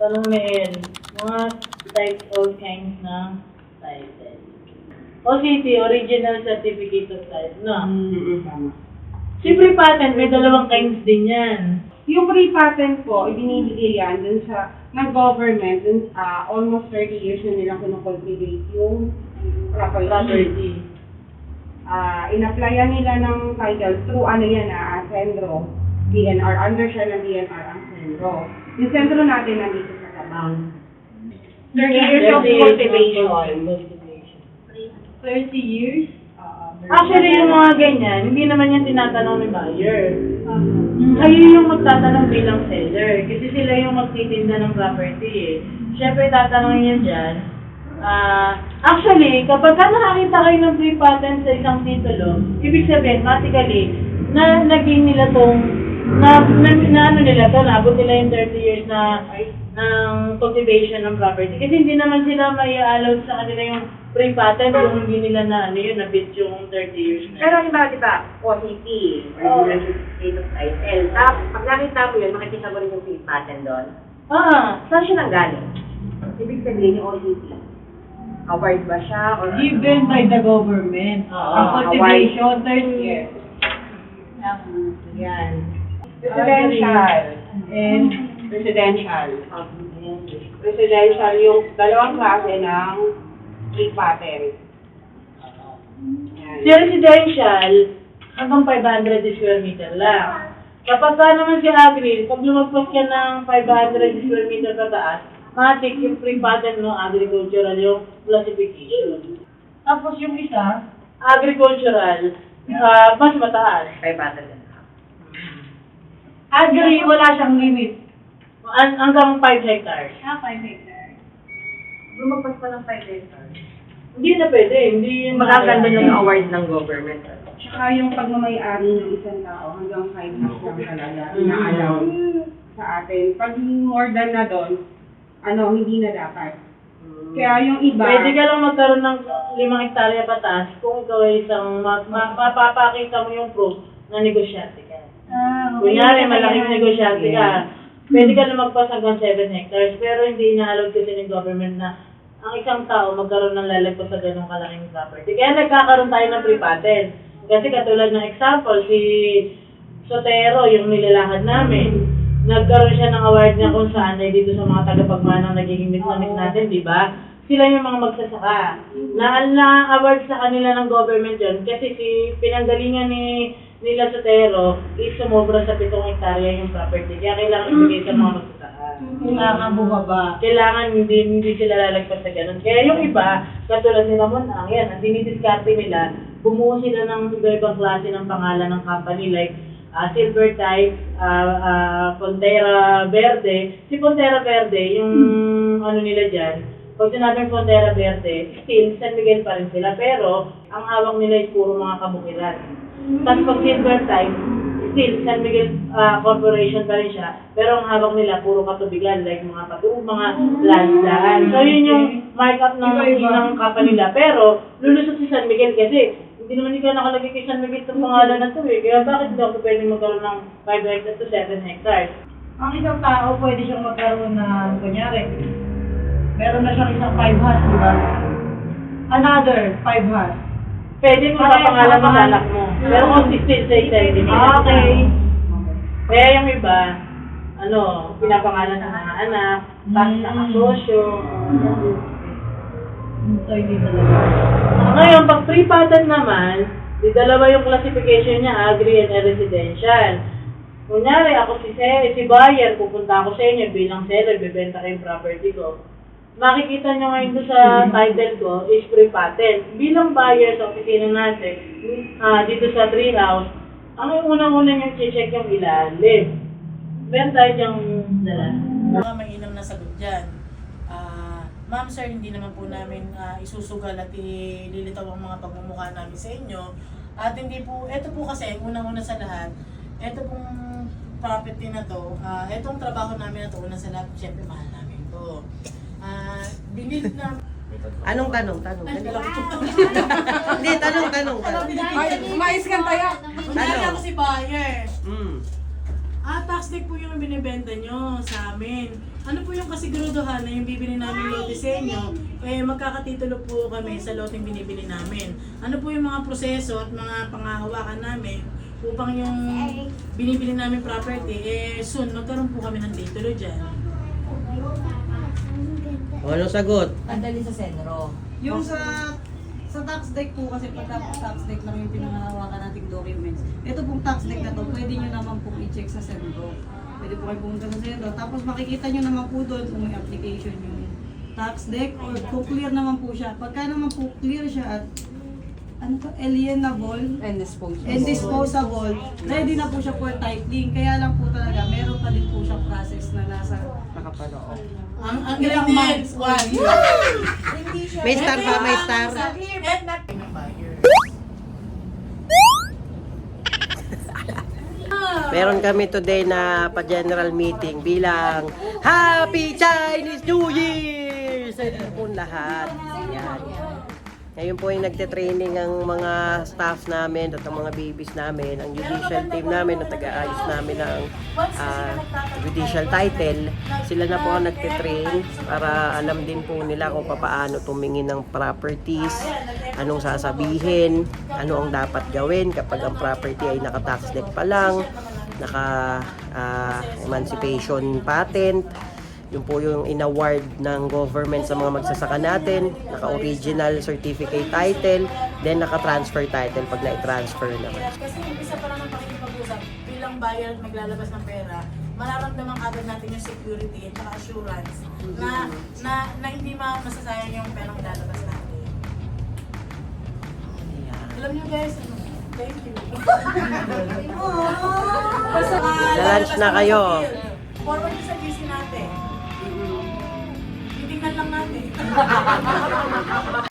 Tanong El, mga types of kinds ng title. OCT, Original Certificate of Title, no? Mm, tama. Siyempre patent, may dalawang kinds din yan. Yung pre-patent po, ibinibigay yan dun sa nag-government, dun sa almost 30 years na nilang kinukultivate yung property. Property. Ah, in-applyan nila ng title through ano yan ah, Sendro, DNR, under siya ng DNR ang Sendro. Yung Sendro natin nandito sa Tabang. 30 years of 30 cultivation. cultivation. 30 years? Actually, yung mga ganyan, hindi naman yan tinatanong ni buyer. Kayo yung magtatanong bilang seller. Kasi sila yung magtitinda ng property eh. Siyempre, tatanungin yan dyan. Ah, actually, kapag ka nakakita kayo ng free patent sa isang titulo, ibig sabihin, mathematically, na naging nila tong, na, na, na ano nila to, naabot nila yung 30 years na ng cultivation ng property. Kasi hindi naman sila may allow sa kanila yung free patent kung hindi nila na ano yun, nabit yung 30 years na. Pero iba, di ba, OCT, Original Certificate of Title. Tapos, pag nakita mo yun, makikita mo rin yung free patent doon. Ah, Saan siya nanggaling? Ibig sabihin yung OCT. Award ba siya? Or Given by the government. Oo. Ang cultivation, 30 years. Yan. Residential. And, Residential. Residential yung dalawang klase ng pre-patent. Yan. Si residential, hanggang 500 square meter lang. Kapag ka naman si agri, pag lumagpas ka ng 500 square meter pataas, matik yung free patent no agricultural yung classification. Tapos yung isa, agricultural, ah, mas mataas. Free patent din. Agri, wala siyang limit. An- hanggang 5 hectares. Ah, 5 hectares. Lumagpas pa ng 5 hectares. Hindi na pwede, hindi yun Magaganda ng award ng government. Tsaka yung pagmamayari ng isang tao hanggang 5 months lang talaga ina-allow sa atin. Pag more than na doon, ano, hindi na dapat. Kaya yung iba, Pwede ka lang magkaroon ng limang hektarya pataas kung ikaw ay isang ma- ma- mapapakita mo yung proof na negosyante Ah, Kunyari, malaking negosyante ka. Pwede ka lumagpas hanggang 7 hectares, pero hindi inaalog kasi ng government na ang isang tao magkaroon ng lalagpas sa ganong kalaking property. Kaya nagkakaroon tayo ng free patent. Kasi katulad ng example, si Sotero, yung nilalakad namin, nagkaroon siya ng award niya kung saan ay dito sa mga tagapagmanang nagiging mislamit natin, di ba? Sila yung mga magsasaka. Na, na-award sa kanila ng government yun kasi si pinanggalingan ni nila Sotero is sumobra sa pitong hektarya yung property. Kaya kailangan ibigay sa mga magsasaka. Kailangan bumaba. Kailangan hindi hindi sila lalagpas sa ganun. Kaya yung iba, katulad nila Monang, yan, ang dinidiskarte nila, bumuo sila ng iba-ibang klase ng pangalan ng company like ah, Silver Type, ah ah, Frontera Verde. Si Frontera Verde, yung ano nila dyan, pag sinabing Frontera Verde, still, San Miguel pa rin sila. Pero, ang hawak nila is puro mga kabukiran. Tapos pag Silver Type, still, San Miguel ah, Corporation pa rin siya. Pero ang hawak nila, puro katubigan, like mga patu, mga landahan. So, yun yung markup ng, ng company nila. Pero, lulusot si San Miguel kasi, hindi naman ikaw nakalagay kay San Miguel sa pangalan na to eh. Kaya bakit daw ako pwede magkaroon ng 5 hectares to 7 hectares? Ang isang tao, pwede siyang magkaroon ng, kunyari, meron na siyang isang 5 has, di ba? Another 5 has. Pwede mo sa pangalan. anak mo. Pero kung still sa isa, Ah, okay. Kaya yung iba, ano, pinapangalan ng mga anak, tapos Mm. nakasosyo. So, hindi talaga. Ngayon, pag free patent naman, di dalawa yung classification niya, agri and residential. Kunyari, ako si, si buyer, pupunta ako sa inyo bilang seller, bibenta ko yung property ko. Makikita nyo ngayon doon sa title ko is free patent. Bilang buyer sa opisina natin, ah, dito sa treehouse, ang unang-una nyo check yung ilalim. Meron tayo dyang dala. Mga mainam na sagot dyan. Ah, Ma'am sir, hindi naman po namin ah, isusugal at ililitaw ang mga pagmumukha namin sa inyo. At hindi po, ito po kasi, unang-una sa lahat, ito pong property na to, ah, itong trabaho namin na to, una sa lahat, syempre mahal namin to. Ah, binili na, Anong tanong? Tanong. Ay. Hindi, tanong, tanong. tanong. Mais ka tayo. Kunyari ako si buyer. Mm. Ah, tax deck po yung binibenta nyo sa amin. Ano po yung kasiguraduhan na yung bibili namin lote sa inyo, eh magkakatitulo po kami sa loteng binibili namin. Ano po yung mga proseso at mga pangahawakan namin upang yung binibili namin property, eh soon magkaroon po kami ng titulo dyan. O, anong sagot? Andali sa sentro. Yung sa sa tax deck po kasi pagka tax deck lang yung pinangahawakan nating documents. Ito pong tax deck na to, pwede nyo naman po i-check sa sentro. Pwede po kayo pumunta sa sentro. Tapos makikita nyo naman po doon kung may application yung tax deck or kung clear naman po siya. Pagka naman po clear siya at ano to, alienable And disposable. and disposable, ready na po siya for titling. Kaya lang po talaga, meron pa din po siyang process na nasa Nakapaloob. Ang ang Ilang months? one. May star pa, may star. Meron kami today na pa-general meeting bilang Happy Chinese New Year sa inyo po lahat. Yan. Ngayon po yung nagte-training ang mga staff namin at ang mga babies namin, ang judicial team namin na taga-ayos namin ng ah, judicial title. Sila na po ang nagte-train para alam din po nila kung paano tumingin ng properties, anong sasabihin, ano ang dapat gawin kapag ang property ay naka-tax deck pa lang, naka ah, emancipation patent, yung po yung in-award ng government sa mga magsasaka natin, naka-original certificate title, then naka-transfer title pag na-transfer naman. Kasi umpisa pa lang ng pakikipag-usap bilang buyer at maglalabas ng pera, mararamdaman agad natin yung security at saka assurance na na, na hindi ma masasayang yung perang lalabas natin. Alam niyo guys, ano, thank you. Basta, ah, Lalunch lalabas na ng kayo. Forward niyo sa GC natin. Titingnan lang natin.